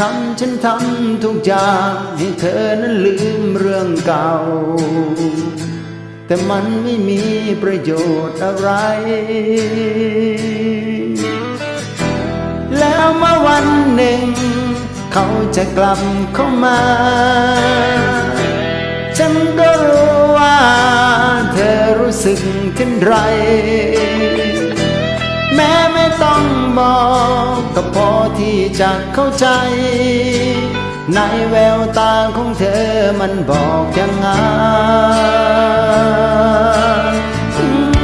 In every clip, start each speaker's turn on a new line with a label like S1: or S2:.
S1: ทำฉันทำทุกอย่างให้เธอนั้นลืมเรื่องเก่า แต่มันไม่มีประโยชน์อะไร แล้วเมื่อวันหนึ่ง เขาจะกลับเข้ามา ฉันก็รู้ว่า เธอรู้สึกเช่นไร ต้องก็พอที่จะเข้าใจ ในแววตาของเธอมันบอกอย่างนั้นอืม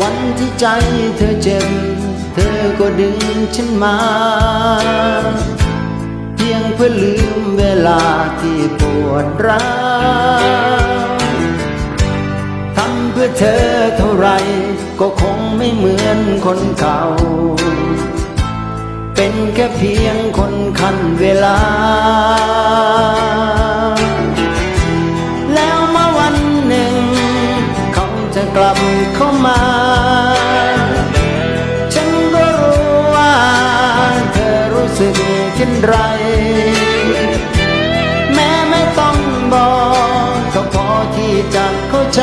S1: วันที่ใจเธอเจ็บ เธอก็ดึงฉันมา เพียงเพื่อลืมเวลาที่ปวดร้าวทำเพื่อเธอเท่าไรก็คงไม่เหมือนคนเก่า เป็นแค่เพียงคนคันเวลา ลับเข้ามาฉันก็รู้ว่าเธอรู้สึกเช่นไร แม้ไม่ต้องบอกก็พอที่จะเข้าใจ